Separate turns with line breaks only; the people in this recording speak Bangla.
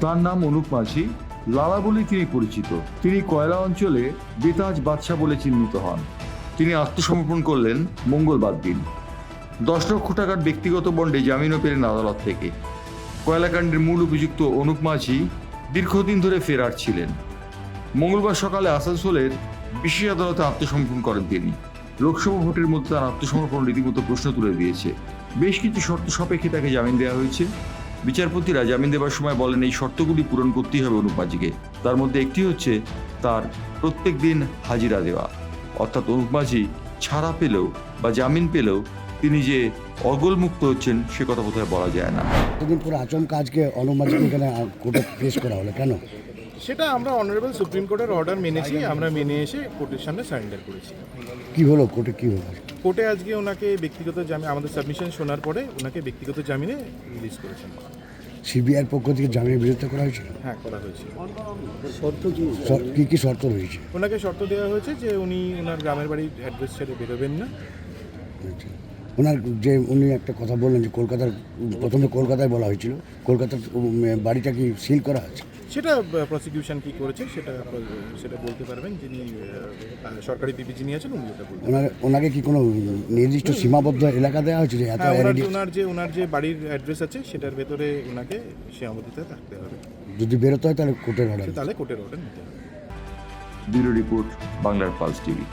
তার নাম অনুপ মাঝি। লালা বলে তিনি পরিচিত। তিনি কয়লা অঞ্চলে বেতাজ বাদশাহ বলে চিহ্নিত হন। তিনি আত্মসমর্পণ করলেন মঙ্গলবার দিন। দশ লক্ষ টাকার ব্যক্তিগত বন্ডে জামিনও পেলেন আদালত থেকে। কয়লাকাণ্ডের মূল অভিযুক্ত অনুপ মাঝি দীর্ঘদিন ধরে ফেরার ছিলেন। মঙ্গলবার সকালে আসানসোলের বিশেষ আদালতে আত্মসমর্পণ করেন তিনি। লোকসভা ভোটের মধ্যে তার আত্মসমর্পণ রীতিমতো প্রশ্ন তুলে দিয়েছে। বেশ কিছু শর্ত সাপেক্ষে তাকে জামিন দেওয়া হয়েছে। বিচারপতিরা জামিন দেবার সময় বলেন এই শর্তগুলি পূরণ করতেই হবে অনুপ মাঝিকে তার মধ্যে একটি হচ্ছে তার প্রত্যেক দিন হাজিরা দেওয়া। অর্থাৎ অনুপ মাঝি ছাড়া পেলেও বা জামিন পেলেও তিনি যে অগলমুক্ত হচ্ছেন সে কথা বোধহয় বলা যায় না।
এতদিন পরে আচমকা আজকে অনুমাজিক এখানে কোর্টে পেশ করা হলো কেন?
সেটা আমরা অনারেবল সুপ্রিম কোর্টের অর্ডার মেনেছি আমরা মেনে এসে কোর্টের সামনে সারেন্ডার করেছি।
কি হলো? কোর্টে কি হলো?
কোর্টে আজকে ওনাকে ব্যক্তিগত জামিন আমাদের সাবমিশন শোনার পরে ওনাকে ব্যক্তিগত জামিনে রিলিজ করেছেন।
সিবিআইয়ের পক্ষ থেকে জামিনের বিরুদ্ধে করা হয়েছিল
হ্যাঁ করা হয়েছে।
শর্ত কি? কি শর্ত রয়েছে?
ওনাকে শর্ত দেওয়া হয়েছে যে উনি ওনার গ্রামের বাড়ির অ্যাড্রেস ছেড়ে বেরোবেন না।
ওনার যে উনি একটা কথা বললেন যে কলকাতার প্রথমে কলকাতায় বলা হয়েছিল কলকাতার বাড়িটা কি সিল করা আছে?
সেটা প্রসিকিউশন কি করেছে সেটা সেটা বলতে পারবেন যিনি সরকারি পিপি নিয়েছেন আছেন উনি
ওনার ওনাকে কি কোনো নির্দিষ্ট সীমাবদ্ধ এলাকা দেওয়া হয়েছে যে এত
হ্যাঁ ওনার
area-
ওনার যে ওনার যে বাড়ির অ্যাড্রেস আছে সেটার ভেতরে ওনাকে সীমাবদ্ধতা থাকতে হবে।
যদি বেরোতে হয় তাহলে কোর্টের অর্ডার
সে তাহলে কোর্টের অর্ডার নিতে হবে।
ব্যুরো রিপোর্ট বাংলার পালস টিভি।